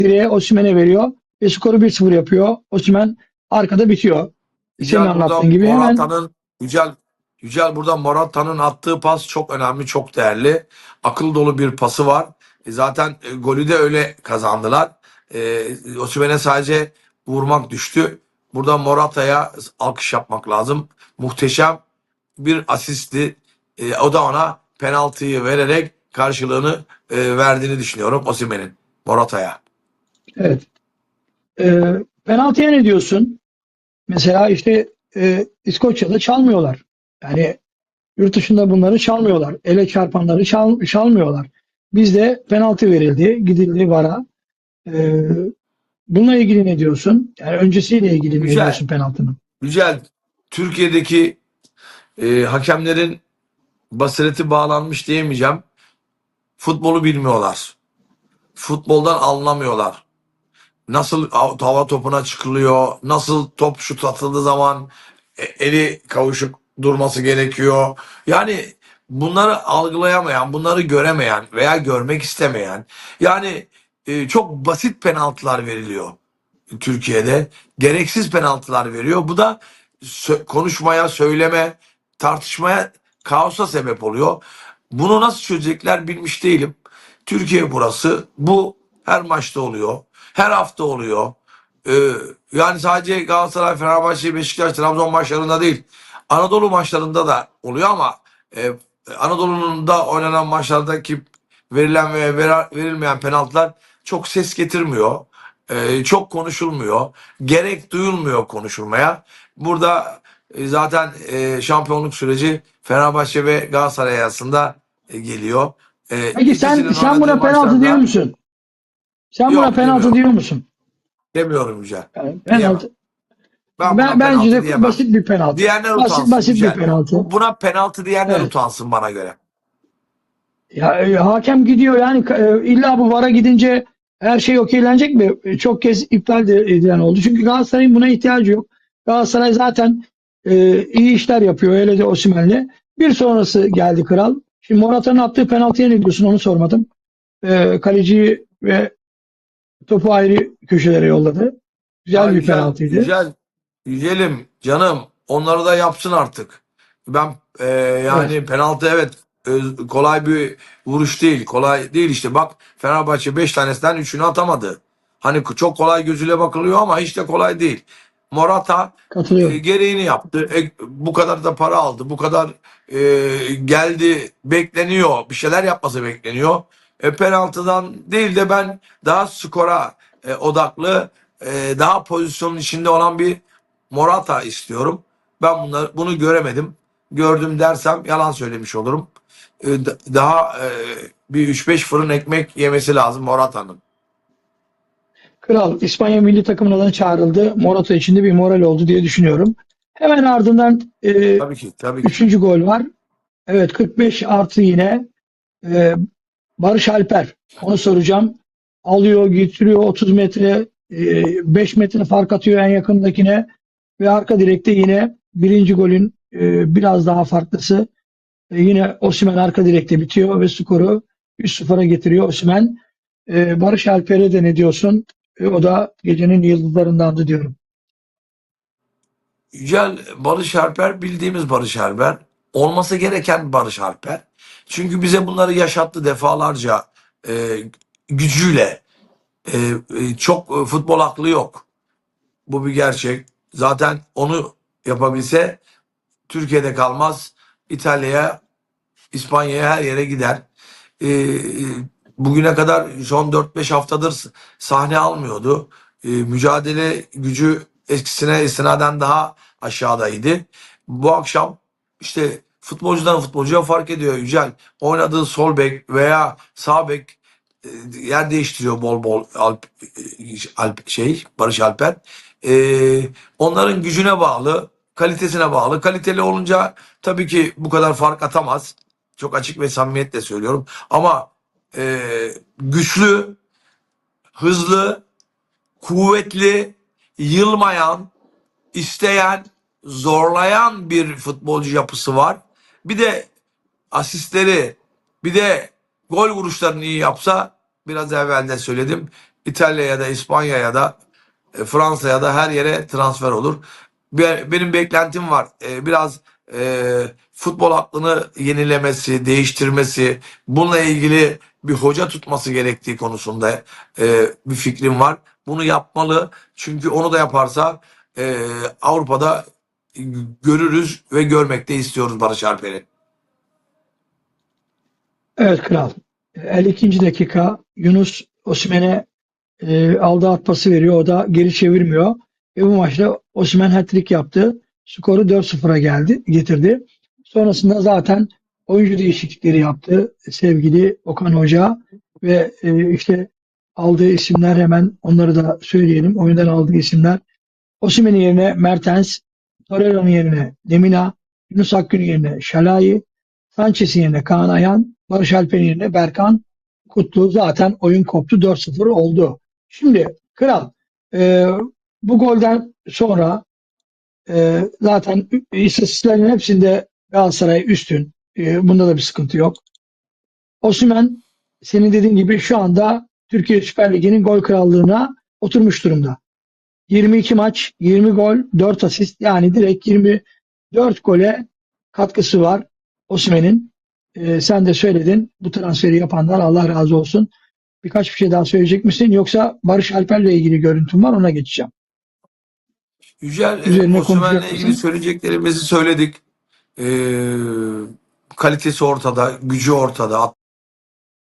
direğe Osimhen'e veriyor ve skoru 1-0 yapıyor. Osimhen arkada bitiyor. Senin anlattığın gibi hemen Morata'nın Yücel Yücel burada Morata'nın attığı pas çok önemli, çok değerli. Akıl dolu bir pası var. E, zaten e, golü de öyle kazandılar. E, Osimhen'e sadece vurmak düştü. Burada Morata'ya alkış yapmak lazım. Muhteşem bir asisti. E, o da ona penaltıyı vererek karşılığını e, verdiğini düşünüyorum Osimhen'in Morata'ya. Evet. Ee, penaltıya ne diyorsun? Mesela işte e, İskoçya'da çalmıyorlar. Yani yurt dışında bunları çalmıyorlar. Ele çarpanları çal, çalmıyorlar. Bizde penaltı verildi, gidildi VAR'a. Ee, bununla ilgili ne diyorsun? Yani öncesiyle ilgili ne Güzel. diyorsun penaltının? Güzel. Türkiye'deki e, hakemlerin basireti bağlanmış diyemeyeceğim. Futbolu bilmiyorlar. Futboldan anlamıyorlar. Nasıl av- hava topuna çıkılıyor, nasıl top şut atıldığı zaman e, eli kavuşuk durması gerekiyor. Yani bunları algılayamayan, bunları göremeyen veya görmek istemeyen, yani e, çok basit penaltılar veriliyor Türkiye'de. Gereksiz penaltılar veriyor. Bu da konuşmaya, söyleme, tartışmaya, kaosa sebep oluyor. Bunu nasıl çözecekler bilmiş değilim. Türkiye burası. Bu her maçta oluyor. Her hafta oluyor. Ee, yani sadece Galatasaray, Fenerbahçe, Beşiktaş, Trabzon maçlarında değil. Anadolu maçlarında da oluyor ama e, Anadolu'nun da oynanan maçlardaki verilen ve verilmeyen penaltılar çok ses getirmiyor. Ee, çok konuşulmuyor. Gerek duyulmuyor konuşulmaya. Burada e, zaten e, şampiyonluk süreci Fenerbahçe ve Galatasaray arasında e, geliyor. E, Peki sen sen buna penaltı diyor musun? Sen Yok, buna penaltı demiyorum. diyor musun? Demiyorum Yücel. Yani penaltı. Ben, Ben, bence de diyemem. basit bir penaltı. Diyenler Basit utansın. basit bir penaltı. Bu- Buna penaltı diyenler Evet. utansın bana göre. Ya e, hakem gidiyor yani e, illa bu VAR'a gidince her şey okeylenecek mi? E, Çok kez iptal de edilen oldu. Çünkü Galatasaray'ın buna ihtiyacı yok. Galatasaray zaten e, iyi işler yapıyor. Hele de Osimhen'le. Bir sonrası geldi kral. Şimdi Morata'nın attığı penaltıya ne diyorsun onu sormadım. E, kaleciyi ve topu ayrı köşelere yolladı. Güzel Ya bir Yücel, penaltıydı. Yücel, Yücelim canım onları da yapsın artık. Ben e, yani penaltı evet e, kolay bir vuruş değil. Kolay değil işte bak Fenerbahçe 5 tanesinden 3'ünü atamadı. Hani çok kolay gözüyle bakılıyor ama hiç de kolay değil. Morata e, gereğini yaptı. E, bu kadar da para aldı. Bu kadar e, geldi bekleniyor. Bir şeyler yapması bekleniyor. E, penaltıdan değil de ben daha skora e, odaklı e, daha pozisyonun içinde olan bir Morata istiyorum. Ben bunları, bunu göremedim. Gördüm dersem yalan söylemiş olurum. E, daha e, bir 3-5 fırın ekmek yemesi lazım Morata'nın. Kral İspanya milli takımına da çağrıldı. Morata için de bir moral oldu diye düşünüyorum. Hemen ardından e, Tabii ki, tabii ki. Üçüncü gol var. Evet 45 artı yine Ee, Barış Alper. Onu soracağım. Alıyor, getiriyor 30 metre, 5 metre fark atıyor en yakındakine ve arka direkte yine birinci golün e, biraz daha farklısı. E, yine Osimhen arka direkte bitiyor ve skoru 3-0'a getiriyor Osimhen. E, Barış Alper'e de ne diyorsun? E, o da gecenin yıldızlarındandı diyorum. Yücel Barış Alper bildiğimiz Barış Alper. Olması gereken Barış Alper. Çünkü bize bunları yaşattı defalarca e, gücüyle. E, e, çok e, futbol aklı yok. Bu bir gerçek. Zaten onu yapabilse Türkiye'de kalmaz. İtalya'ya, İspanya'ya her yere gider. E, e, bugüne kadar son 4-5 haftadır sahne almıyordu. E, mücadele gücü eskisine istinaden daha aşağıdaydı. Bu akşam işte futbolcudan futbolcuya fark ediyor Yücel. Oynadığı sol bek veya sağ bek e, yer değiştiriyor bol bol Alp, e, Alp şey Barış Alper. E, onların gücüne bağlı, kalitesine bağlı. Kaliteli olunca tabii ki bu kadar fark atamaz. Çok açık ve samimiyetle söylüyorum. Ama e, güçlü, hızlı, kuvvetli, yılmayan, isteyen, zorlayan bir futbolcu yapısı var. Bir de asistleri, bir de gol vuruşlarını iyi yapsa biraz evvel de söyledim. İtalya'ya da İspanya'ya da e, Fransa'ya da her yere transfer olur. Be- Benim beklentim var. E, Biraz e, futbol aklını yenilemesi, değiştirmesi, bununla ilgili bir hoca tutması gerektiği konusunda bir fikrim var. Bunu yapmalı. Çünkü onu da yaparsa Avrupa'da görürüz ve görmek de istiyoruz Barış Alper'i. Evet kral. 52. dakika Yunus Osimhen'e e, aldığı at pası veriyor. O da geri çevirmiyor. Ve bu maçta Osimhen hat-trick yaptı. Skoru 4-0'a geldi, getirdi. Sonrasında zaten oyuncu değişiklikleri yaptı sevgili Okan Hoca ve e, işte aldığı isimler hemen onları da söyleyelim. Oyundan aldığı isimler Osimhen'in yerine Mertens, Torreira'nın yerine Lemina, Yunus Akgün yerine Şalai, Sanchez'in yerine Kaan Ayhan, Barış Alper'in yerine Berkan Kutlu. Zaten oyun koptu 4-0 oldu. Şimdi Kral e, bu golden sonra e, zaten istatistiklerin hepsinde Galatasaray üstün. E, bunda da bir sıkıntı yok. Osimhen senin dediğin gibi şu anda Türkiye Süper Ligi'nin gol krallığına oturmuş durumda. 22 maç, 20 gol, 4 asist yani direkt 24 gole katkısı var Osimhen'in. Ee, sen de söyledin bu transferi yapanlar Allah razı olsun. Birkaç bir şey daha söyleyecek misin? Yoksa Barış Alper'le ilgili görüntüm var ona geçeceğim. Yücel e, konuşacak ilgili söyleyeceklerimizi söyledik. E, kalitesi ortada, gücü ortada,